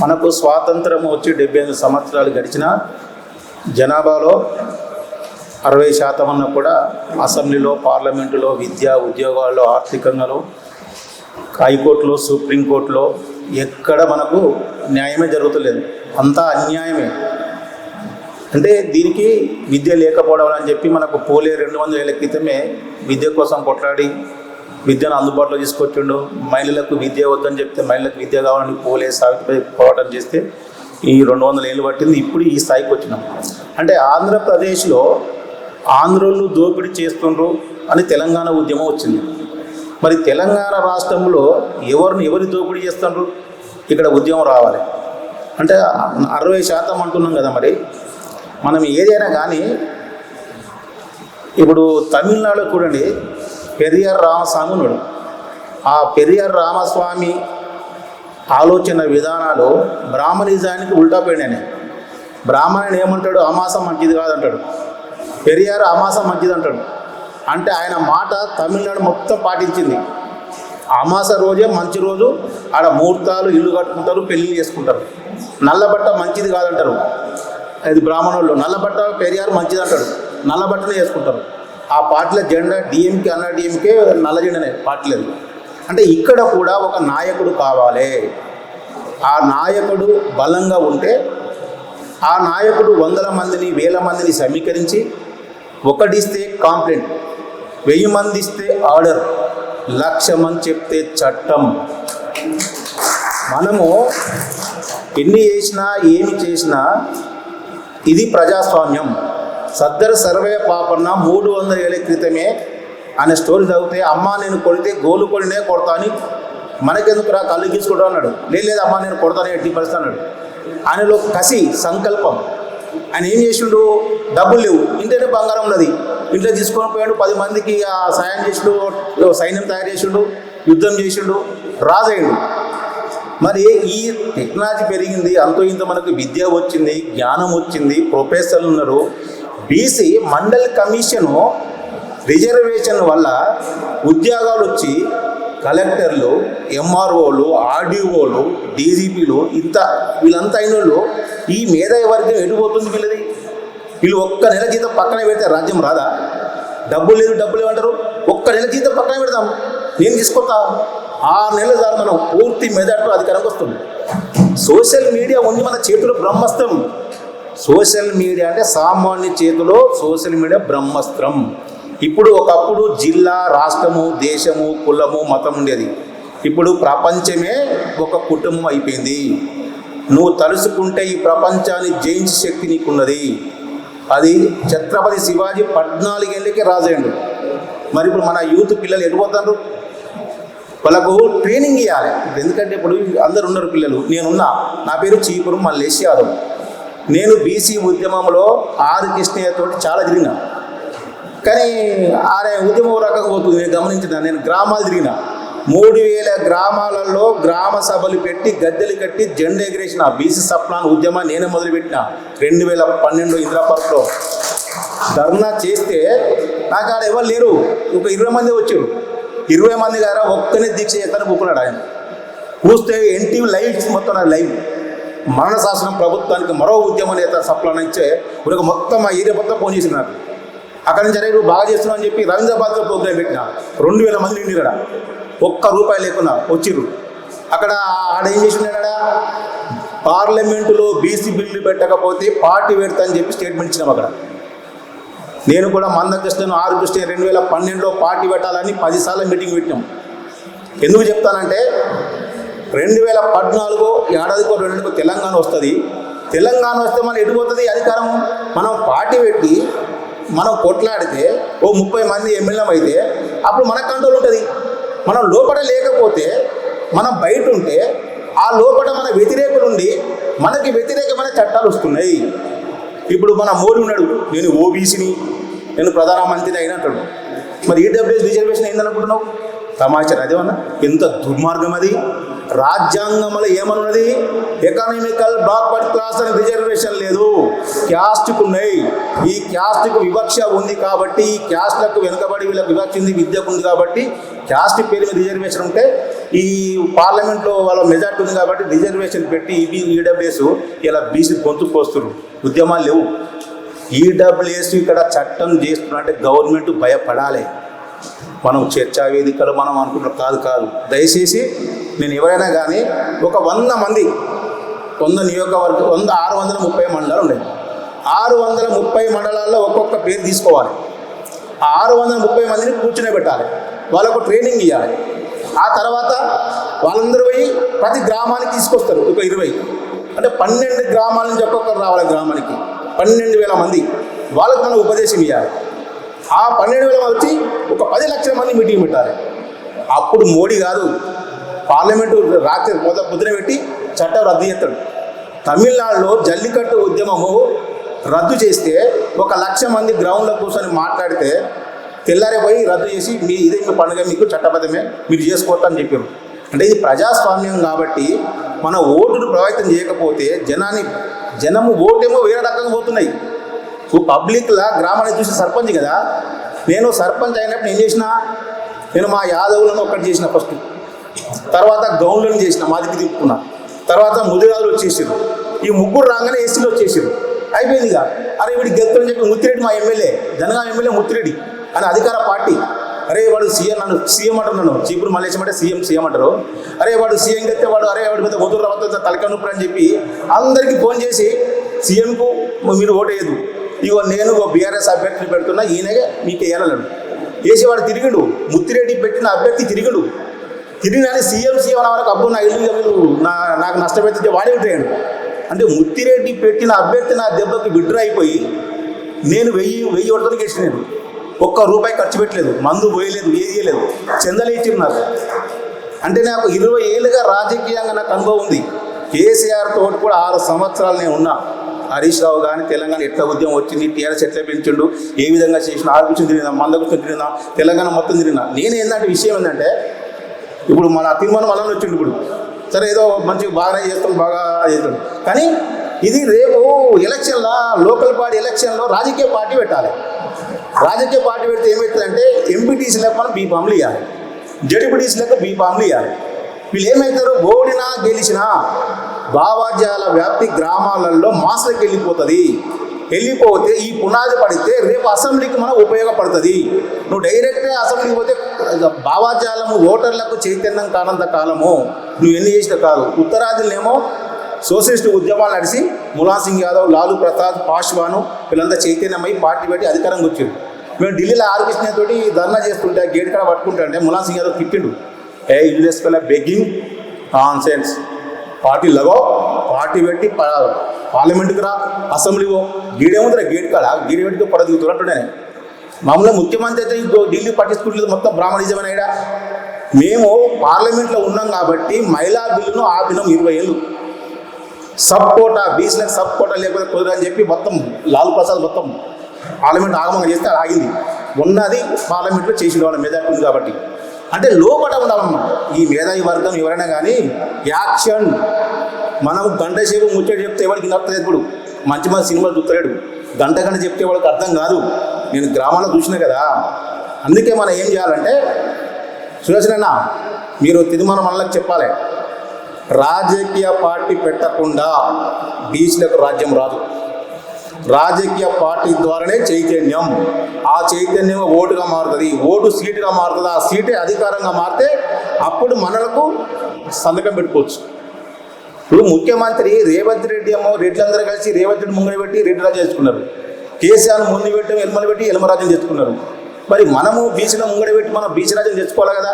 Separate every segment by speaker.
Speaker 1: మనకు స్వాతంత్రం వచ్చి డెబ్బై ఐదు సంవత్సరాలు గడిచిన జనాభాలో అరవై శాతం అన్న కూడా అసెంబ్లీలో పార్లమెంటులో విద్య ఉద్యోగాల్లో ఆర్థికంగాలో హైకోర్టులో సుప్రీంకోర్టులో ఎక్కడ మనకు న్యాయమే జరుగుతలేదు. అంతా అన్యాయమే. అంటే దీనికి విద్య లేకపోవడం అని చెప్పి మనకు పోలే రెండు వందల ఏళ్ళ క్రితమే విద్య కోసం కొట్లాడి విద్యను అందుబాటులో తీసుకొచ్చిండు. మహిళలకు విద్య వద్దని చెప్తే మహిళలకు విద్య కావాలని పోలే సావిత్రిపై పోరాటం చేస్తే ఈ రెండు వందల ఏళ్ళు పట్టింది. ఇప్పుడు ఈ స్థాయికి వచ్చినాం. అంటే ఆంధ్రప్రదేశ్లో ఆంధ్రులు దోపిడీ చేస్తుండ్రు అని తెలంగాణ ఉద్యమం వచ్చింది. మరి తెలంగాణ రాష్ట్రంలో ఎవరిని ఎవరి దోపిడీ చేస్తుండ్రు? ఇక్కడ ఉద్యమం రావాలి. అంటే అరవై శాతం అంటున్నాం కదా మరి. మనం ఏదైనా కానీ ఇప్పుడు తమిళనాడు చూడండి పెరియార్ రామస్వామి ఉన్నాడు. ఆ పెరియార్ రామస్వామి ఆలోచన విధానాలు బ్రాహ్మణిజానికి ఉల్టా పోయినాయి. బ్రాహ్మణుని ఏమంటాడు? అమాసం మంచిది కాదంటాడు. పెరియార్ అమాసం మంచిది అంటాడు. అంటే ఆయన మాట తమిళనాడు మొత్తం పాటించింది. అమాస రోజే మంచి రోజు ఆడ ముహూర్తాలు ఇల్లు కట్టుకుంటారు పెళ్ళిళ్ళు చేసుకుంటారు. నల్లబట్ట మంచిది కాదంటారు. అది బ్రాహ్మణులు. నల్లబట్ట పెరియారు మంచిది అంటాడు. నల్లబట్టనే చేసుకుంటారు. ఆ పార్టీల జెండా డిఎంకే అన్న డిఎంకే నల్ల జెండానే పార్టీలేదు. అంటే ఇక్కడ కూడా ఒక నాయకుడు కావాలి. ఆ నాయకుడు బలంగా ఉంటే ఆ నాయకుడు వందల మందిని వేల మందిని సమీకరించి ఒకటిస్తే కాంప్లైంట్ వెయ్యి మంది ఇస్తే ఆర్డర్ లక్ష మంది చెప్తే చట్టం. మనము ఎన్ని చేసినా ఏమి చేసినా ఇది ప్రజాస్వామ్యం. సద్దర సర్వే పాపన్న మూడు వందల ఏళ్ళ క్రితమే అనే స్టోరీ చదివితే అమ్మ నేను కొడితే గోలు కొడినే కొడతా అని మనకెందుకు రా కళ్ళు గీసుకుంటా అన్నాడు. లేదు లేదు అమ్మ నేను కొడతాను ఎట్టి పరిస్థితి అన్నాడు. ఆయనలో కసి సంకల్పం. ఆయన ఏం చేసిండు? డబ్బులు లేవు. ఇంటనే బంగారం ఉన్నది. ఇంట్లో తీసుకొని పోయాడు పది మందికి ఆ సాయం చేసిండు సైన్యం తయారు చేసిండు యుద్ధం చేసిండు రాజయ్యుడు. మరి ఈ టెక్నాలజీ పెరిగింది అంతో ఇంత మనకు విద్య వచ్చింది జ్ఞానం వచ్చింది ప్రొఫెసర్లు ఉన్నారు. బీసీ మండల్ కమిషను రిజర్వేషన్ వల్ల ఉద్యోగాలు వచ్చి కలెక్టర్లు ఎంఆర్ఓలు ఆర్డీఓలు డీజీపీలు ఇంత వీళ్ళంతా అయిన వాళ్ళు ఈ మేధావి వర్గం ఎడిపోతుంది వీళ్ళది? వీళ్ళు ఒక్క నెల జీతం పక్కన పెడితే రాజ్యం రాదా? డబ్బులు లేదు డబ్బులు ఏమంటారు ఒక్క నెల జీతం పక్కన పెడదాం. నేను తీసుకుంటా ఆరు నెలల ద్వారా మనం పూర్తి మెదడుతో అధికారంకి వస్తుంది సోషల్ మీడియా ఉంది మన చేతులు బ్రహ్మస్త్రం. సోషల్ మీడియా అంటే సామాన్య చేతిలో సోషల్ మీడియా బ్రహ్మస్త్రం. ఇప్పుడు ఒకప్పుడు జిల్లా రాష్ట్రము దేశము కులము మతం ఉండేది. ఇప్పుడు ప్రపంచమే ఒక కుటుంబం అయిపోయింది. నువ్వు తలుసుకుంటే ఈ ప్రపంచాన్ని జయించే శక్తి నీకున్నది. అది ఛత్రపతి శివాజీ పద్నాలుగేళ్ళకే రాజయ్యండు. మరి ఇప్పుడు మన యూత్ పిల్లలు ఎడిపోతారు వాళ్ళకు ట్రైనింగ్ ఇవ్వాలి ఎందుకంటే ఇప్పుడు అందరు ఉన్నారు పిల్లలు. నేనున్నా. నా పేరు చీపురు మల్లేష్ యాదవ్. నేను బీసీ ఉద్యమంలో ఆరు కృష్ణయ్యతో చాలా తిరిగిన. కానీ ఆయన ఉద్యమం రకంగా పోతుంది నేను గమనించిన నేను గ్రామాలు తిరిగిన. మూడు వేల గ్రామాలలో గ్రామ సభలు పెట్టి గద్దెలు కట్టి జెండా ఎగిరేసిన బీసీ సప్లాన్ ఉద్యమాన్ని నేనే మొదలుపెట్టిన. రెండు వేల పన్నెండు ఇందిరా పార్క్లో. ధర్నా చేస్తే నాకు ఆడ ఎవరు లేరు. ఒక ఇరవై మంది వచ్చారు. ఇరవై మంది గారా ఒక్కనే దీక్ష చేస్తాను కూకున్నాడు ఆయన. కూస్తే ఎన్టీవీ లైవ్ మొత్తం నా లైవ్. మరణ శాసనం ప్రభుత్వానికి మరో ఉద్యమ నేత సప్లాన్ ఇచ్చే ఒక మొత్తం ఆ ఏరియా మొత్తం ఫోన్ చేసింది నాకు. నుంచి అరే బాగా చేస్తున్నావు అని చెప్పి రవీంద్రబాద్లో ప్రోగ్రామ్ పెట్టిన. రెండు వేల మంది నిండిరా ఒక్క రూపాయి లేకుండా వచ్చిర్రు. అక్కడ ఆడ ఏం చేసిండడా పార్లమెంటులో బీసీ బిల్లు పెట్టకపోతే పార్టీ పెడతా అని చెప్పి స్టేట్మెంట్ ఇచ్చినాం అక్కడ. నేను కూడా మంద కృష్ణను ఆరు కృష్ణ రెండు వేల పన్నెండులో పార్టీ పెట్టాలని పదిసార్లు మీటింగ్ పెట్టినాం. ఎందుకు చెప్తానంటే రెండు వేల పద్నాలుగు ఏడాదికో రెండుకో తెలంగాణ వస్తుంది. తెలంగాణ వస్తే మనం ఎడిపోతుంది అధికారం? మనం పార్టీ పెట్టి మనం కొట్లాడితే ఓ ముప్పై మంది ఎమ్మెల్యేం అయితే అప్పుడు మన కంట్రోల్ ఉంటుంది. మనం లోపల లేకపోతే మనం బయట ఉంటే ఆ లోపల మన వ్యతిరేకులు ఉండి మనకి వ్యతిరేకమైన చట్టాలు వస్తున్నాయి. ఇప్పుడు మన మోడీ ఉన్నాడు. నేను ఓబీసీని నేను ప్రధానమంత్రిని అయినట్టు మరి ఈడబ్ల్యూఎస్ రిజర్వేషన్ అయిందనుకుంటున్నావు సమాచారం అదేమన్నా? ఎంత దుర్మార్గం అది? రాజ్యాంగంలో ఏమన్నది ఎకనామికల్ బాక్వర్డ్ క్లాస్ అని రిజర్వేషన్ లేదు. క్యాస్ట్కు ఉన్నాయి ఈ క్యాస్ట్కు వివక్ష ఉంది కాబట్టి ఈ క్యాస్ట్లకు వెనుకబడి వీళ్ళకి వివక్షింది విద్యకు ఉంది కాబట్టి క్యాస్ట్ పేరు మీద రిజర్వేషన్ ఉంటే ఈ పార్లమెంట్లో వాళ్ళ మెజార్టీ ఉంది కాబట్టి రిజర్వేషన్ పెట్టి ఇవి ఈడబ్ల్యూఎస్ ఇలా బీసీ గొంతుకు ఉద్యమాలు లేవు. ఈడబ్ల్యూఎస్ ఇక్కడ చట్టం చేస్తున్నట్టే గవర్నమెంట్ భయపడాలి. మనం చర్చా వేదికలు మనం అనుకుంటున్నాం కాదు కాదు. దయచేసి నేను ఎవరైనా కానీ ఒక వంద మంది వంద నియోజకవర్గం వంద ఆరు వందల ముప్పై మండలాలు ఉన్నాయి. ఆరు వందల ముప్పై మండలాల్లో ఒక్కొక్క పేరు తీసుకోవాలి. ఆ ఆరు వందల ముప్పై మందిని కూర్చునే పెట్టాలి. వాళ్ళకు ట్రైనింగ్ ఇవ్వాలి ఆ తర్వాత వాళ్ళందరూ పోయి ప్రతి గ్రామానికి తీసుకొస్తారు ఒక ఇరవై. అంటే పన్నెండు గ్రామాల నుంచి ఒక్కొక్కరు రావాలి గ్రామానికి. పన్నెండు వేల మంది. వాళ్ళకు మనం ఉపదేశం ఇవ్వాలి ఆ పన్నెండు వేల మంది వచ్చి ఒక పది లక్షల మంది మీటింగ్ పెట్టాలి. అప్పుడు మోడీ గారు పార్లమెంటు రాత్రి మొదటి ముద్ర పెట్టి చట్టం రద్దు చేస్తాడు. తమిళనాడులో జల్లికట్టు ఉద్యమము రద్దు చేస్తే ఒక లక్ష మంది గ్రౌండ్లో కూర్చొని మాట్లాడితే తెల్లారే పోయి రద్దు చేసి మీ ఇదే మీ పండుగ మీకు చట్టబద్ధమే మీరు చేసుకోవద్దని చెప్పారు. అంటే ఇది ప్రజాస్వామ్యం కాబట్టి మన ఓటును ప్రభావితం చేయకపోతే జనాన్ని జనము ఓటేమో వేరే రకంగా పోతున్నాయి. పబ్లిక్లా గ్రామాన్ని చూసి సర్పంచ్ కదా నేను సర్పంచ్ అయినప్పుడు ఏం చేసిన? నేను మా యాదవులను ఒక్కటి చేసిన ఫస్ట్. తర్వాత గౌన్లను చేసిన మాదికి తిప్పుకున్నారు తర్వాత ముదిరాజులు వచ్చేసారు ఈ ముగ్గురు రాగానే ఎస్సీలు వచ్చేసారు అయిపోయింది ఇక. అరే వీడి గెలుతుని చెప్పి ముత్తిరెడ్డి మా ఎమ్మెల్యే జనగా ఎమ్మెల్యే ముత్తిరెడ్డి అని అధికార పార్టీ. అరే వాడు సీఎం నన్ను సీఎం అంటున్నాను చీపురు మల్లేశం అంటే సీఎం సీఎం అంటారు. అరే వాడు సీఎం గెలితే వాడు అరే వాడి మీద ముదురు రావద్దు తలక అని చెప్పి అందరికీ ఫోన్ చేసి సీఎంకు మీరు ఓటేయదు ఇగో నేను ఓ బీఆర్ఎస్ అభ్యర్థిని పెడుతున్నా ఈయనగా మీకు వేయాలన్నాడు వేసేవాడు తిరిగిడు. ముత్తిరెడ్డి పెట్టిన అభ్యర్థి తిరిగిడు. తిరిగినాని సీఎం సీఎం వరకు అబ్బు నా ఇల్లు నా నాకు నష్టపోతే వాడే ఉంటాడు. అంటే ముత్తిరెడ్డి పెట్టిన అభ్యర్థి నా దెబ్బకి విడ్డ్రా అయిపోయి నేను వెయ్యి వెయ్యి ఒకటితో గెలిచిన నేను ఒక్క రూపాయి ఖర్చు పెట్టలేదు. మందు పోయలేదు ఏది చేయలేదు. చందలు ఇచ్చింది నాకు. అంటే నాకు ఇరవై ఏళ్ళుగా రాజకీయంగా నాకు అనుభవం ఉంది. కేసీఆర్ తోటి కూడా ఆరు సంవత్సరాలు నేను ఉన్నా. హరీష్ రావు కానీ తెలంగాణ ఎట్లా ఉద్యమం వచ్చింది టీఆర్ఎస్ ఎట్లా పెంచిండు ఏ విధంగా చేసిన ఆరు కూర్చొని తిరిగినా మంద కూర్చొని తిరిగినా తెలంగాణ మొత్తం తిరిగినా. నేను ఏంటంటే విషయం ఏంటంటే ఇప్పుడు మన తిరుమల వలన వచ్చిండు ఇప్పుడు. సరే ఏదో మంచి బాగానే చేస్తాం బాగా చేస్తాం. కానీ ఇది రేపు ఎలక్షన్లో లోకల్ పార్టీ ఎలక్షన్లో రాజకీయ పార్టీ పెట్టాలి. రాజకీయ పార్టీ పెడితే ఏమవుతుందంటే ఎంపీటీసీలకు మనం బీఫామ్లు ఇవ్వాలి జడ్పీటీసీలకు బీఫామ్లు ఇవ్వాలి వీళ్ళు ఏమవుతారు ఓడినా గెలిచినా భావాజాల వ్యాప్తి గ్రామాలలో మాసలకు వెళ్ళిపోతుంది వెళ్ళిపోతే ఈ పునాది పడితే రేపు అసెంబ్లీకి మనం ఉపయోగపడుతుంది. నువ్వు డైరెక్ట్గా అసెంబ్లీకి పోతే భావాజాలము ఓటర్లకు చైతన్యం కానంత కాలము నువ్వు ఎన్ని చేసిన కాదు. ఉత్తరాదిలోనేమో సోషలిస్ట్ ఉద్యమాలు నడిచి ములాయం సింగ్ యాదవ్ లాలూ ప్రసాద్ పాశ్వాను వీళ్ళంతా చైతన్యమై పార్టీ పెట్టి అధికారంకి వచ్చారు మేము ఢిల్లీలో ఆర్కృష్ణ తోటి ధర్నా చేస్తుంటే గేట్ కాడ పట్టుకుంటుంటే ములాసింగ్ యాదవ్ తిట్టిండు. ఏ యూఎస్ బెగ్గింగ్ ఆన్ సెన్స్ పార్టీ లగో పార్టీ పెట్టి పార్లమెంట్కి రా అసెంబ్లీ పో. గీడేముందిరా గేట్ కాడ గీడి పెట్టి పడ దిగుతున్నట్టునే మామూలుగా ముఖ్యమంత్రి అయితే ఢిల్లీ పట్టించుకుంటుంది మొత్తం బ్రాహ్మణిజమైన మేము పార్లమెంట్లో ఉన్నాం కాబట్టి మహిళా బిల్లును ఆపినాం ఇరవై ఏళ్ళు. సబ్ కోటా బీసీలకు సబ్ కోటా లేకపోతే కుదరని చెప్పి మొత్తం లాల్ ప్రసాద్ మొత్తం పార్లమెంట్ ఆగమంగా చేస్తే ఆగింది. ఉన్నది పార్లమెంట్లో చేసిన వాళ్ళ మెజార్టీ ఉంది కాబట్టి. అంటే లోపల ఉండాలన్నమాట. ఈ మేధావి వర్గం ఎవరైనా కానీ యాక్షన్ మనం గంట సేపు ముచ్చట చెప్తే ఎవరికి నడుతుంది ఇప్పుడు. మంచి మంచి సినిమాలు చూస్తలేడు గంట గంట చెప్తే వాళ్ళకి అర్థం కాదు. నేను గ్రామాల్లో చూసిన కదా. అందుకే మనం ఏం చేయాలంటే సురేష్ మీరు తిరుమల మనలకు చెప్పాలి. రాజకీయ పార్టీ పెట్టకుండా బీచ్లకు రాజ్యం రాదు. రాజకీయ పార్టీ ద్వారానే చైతన్యం. ఆ చైతన్యం ఓటుగా మారుతుంది. ఓటు సీటుగా మారుతుంది. ఆ సీటే అధికారంగా మారితే అప్పుడు మనలకు సంతకం పెట్టుకోవచ్చు. ఇప్పుడు ముఖ్యమంత్రి రేవంత్ రెడ్డి ఏమో రెడ్లందరూ కలిసి రేవంత్ రెడ్డి ముంగడి పెట్టి రెడ్డి రాజు చేసుకున్నారు. కేసీఆర్ ముందు పెట్టి ఎల్మలు పెట్టి ఎల్మరాజ్యం తెచ్చుకున్నారు మరి మనము బీసీలో ముంగడి పెట్టి మనం బీసీ రాజ్యం తెచ్చుకోవాలి కదా?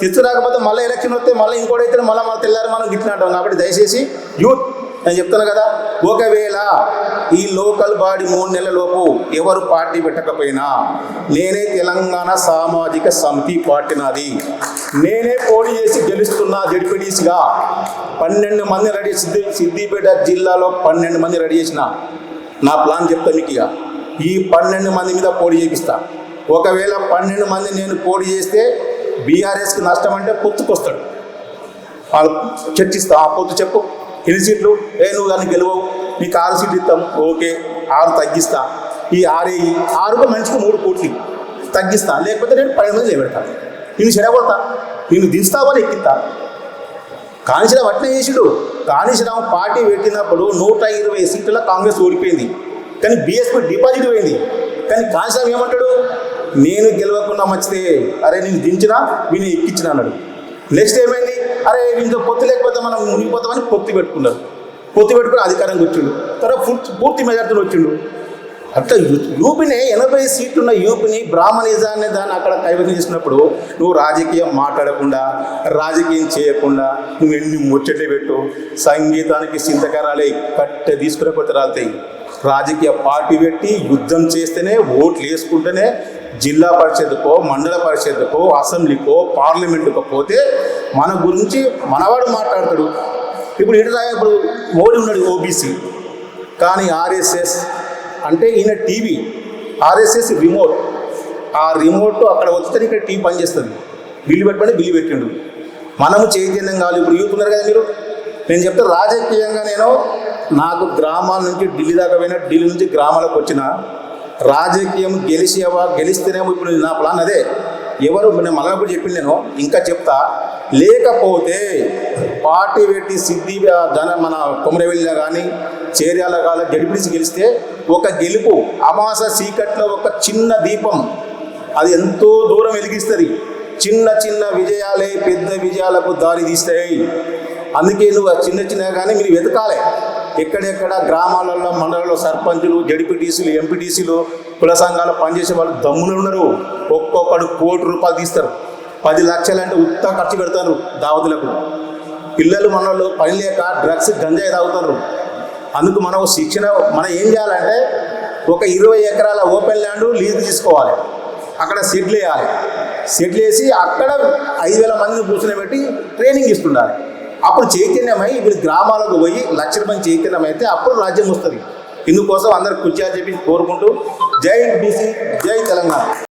Speaker 1: తెచ్చు రాకపోతే మళ్ళీ ఎలక్షన్ వస్తే మళ్ళీ ఇంకోటైతే మళ్ళీ మన తెల్లారి మనం గిట్లా అంటాం. కాబట్టి దయచేసి యూత్ నేను చెప్తాను కదా ఒకవేళ ఈ లోకల్ బాడీ మూడు నెలలలోపు ఎవరు పార్టీ పెట్టకపోయినా నేనే తెలంగాణ సామాజిక సమితి పార్టీ నాది. నేనే పోటీ చేసి గెలుస్తున్నా జడ్పీటీసీగా. పన్నెండు మంది రెడీ సిద్ధి సిద్దిపేట జిల్లాలో పన్నెండు మంది రెడీ చేసిన. నా ప్లాన్ చెప్తా మీకు ఇక. ఈ పన్నెండు మంది మీద పోటీ చేపిస్తా. ఒకవేళ పన్నెండు మంది నేను పోటీ చేస్తే బీఆర్ఎస్కి నష్టం అంటే పొత్తుకొస్తాడు. వాళ్ళు చర్చిస్తా ఆ పొత్తు చెప్పు. ఎన్ని సీట్లు? ఏ నువ్వు దాన్ని గెలవవు. నీకు ఆరు సీట్లు ఇస్తాం. ఓకే ఆరు తగ్గిస్తా. ఈ ఆరు ఈ ఆరుకు మనిషికి మూడు కోట్లు తగ్గిస్తా. లేకపోతే నేను పన్నెండు మంది లేబెడతా నేను చెడగొడతా. నేను దించుతావని ఎక్కిస్తా కాంచీరామ్ అట్నే చేసిడు. కాంచీరామ్ పార్టీ పెట్టినప్పుడు నూట ఇరవై సీట్ల కాంగ్రెస్ ఓడిపోయింది. కానీ బీఎస్పీ డిపాజిట్ పోయింది. కానీ కాంచీరామ్ ఏమంటాడు? నేను గెలవకుండా మంచిదే అరే నేను దించినా వీని ఎక్కించిన అన్నాడు. నెక్స్ట్ ఏమైంది? అరే వీళ్ళతో పొత్తు లేకపోతే మనం మునిగిపోతామని పొత్తు పెట్టుకున్నారు. పొత్తు పెట్టుకుని అధికారం వచ్చిండు తర్వాత పూర్తి పూర్తి వచ్చిండు. అట్లా యూపీని ఎనభై సీట్లు ఉన్న యూపీని బ్రాహ్మణిజాన్ని దాన్ని అక్కడ కైవసం చేసినప్పుడు నువ్వు రాజకీయం మాట్లాడకుండా రాజకీయం చేయకుండా నువ్వు ఎన్ని ముచ్చట్లు పెట్టు సంగీతానికి చింతకరాలే కట్ట తీసుకురాకపోతే రాలుతాయి. రాజకీయ పార్టీ పెట్టి యుద్ధం చేస్తేనే ఓట్లు వేసుకుంటేనే జిల్లా పరిషత్కో మండల పరిషత్కో అసెంబ్లీకో పార్లమెంటుకో పోతే మన గురించి మనవాడు మాట్లాడతాడు. ఇప్పుడు ఇటు ఇప్పుడు మోడీ ఉన్నాడు ఓబీసీ కానీ ఆర్ఎస్ఎస్ అంటే ఈయన టీవీ ఆర్ఎస్ఎస్ రిమోట్. ఆ రిమోట్ అక్కడ వచ్చితే ఇక్కడ టీవీ పనిచేస్తుంది. బిల్లు పెట్టమని బిల్లు పెట్టిండు. మనము చైతన్యం కావాలి ఇప్పుడు యూత్ ఉన్నారు కదా మీరు? నేను చెప్తే రాజకీయంగా నేను నాకు గ్రామాల నుంచి ఢిల్లీ దాకా పోయినా ఢిల్లీ నుంచి గ్రామాలకు వచ్చిన రాజకీయం గెలిచేవా గెలిస్తేనేమో ఇప్పుడు నా ప్లాన్ అదే. ఎవరు నేను మళ్ళీ కూడా చెప్పింది నేను ఇంకా చెప్తా. లేకపోతే పార్టీ పెట్టి సిద్ధి జన మన కొమరవెల్లిలో కానీ చేర్యాల కానీ జడిపిసి గెలిస్తే ఒక గెలుపు అమాస చీకట్లో ఒక చిన్న దీపం అది ఎంతో దూరం వెలిగిస్తుంది. చిన్న చిన్న విజయాలే పెద్ద విజయాలకు దారి తీస్తాయి. అందుకే నువ్వు చిన్న చిన్న కానీ మీరు వెతకాలి. ఎక్కడెక్కడ గ్రామాలలో మండలంలో సర్పంచులు జడిపిటీసీలు ఎంపీటీసీలు కుల సంఘాలు పనిచేసే వాళ్ళు దమ్ములు ఉన్నారు ఒక్కొక్కడు కోటి రూపాయలు తీస్తారు. పది లక్షలు అంటే ఉత్త ఖర్చు పెడతారు దావతులకు. పిల్లలు మనలో పని లేక డ్రగ్స్ గంజాయి తాగుతారు. అందుకు మనం శిక్షణ మనం ఏం చేయాలంటే ఒక ఇరవై ఎకరాల ఓపెన్ ల్యాండ్ లీజు తీసుకోవాలి. అక్కడ సెటిల్ వేయాలి సెటిల్ వేసి అక్కడ ఐదు వేల మందిని కూర్చొని ట్రైనింగ్ ఇస్తుండాలి. అప్పుడు చైతన్యమై వీళ్ళు గ్రామాలకు పోయి లక్షల మంది చైతన్యం అయితే అప్పుడు రాజ్యం వస్తుంది. ఇందుకోసం అందరు కృషి చెప్పి కోరుకుంటూ జై బీసీ జై తెలంగాణ.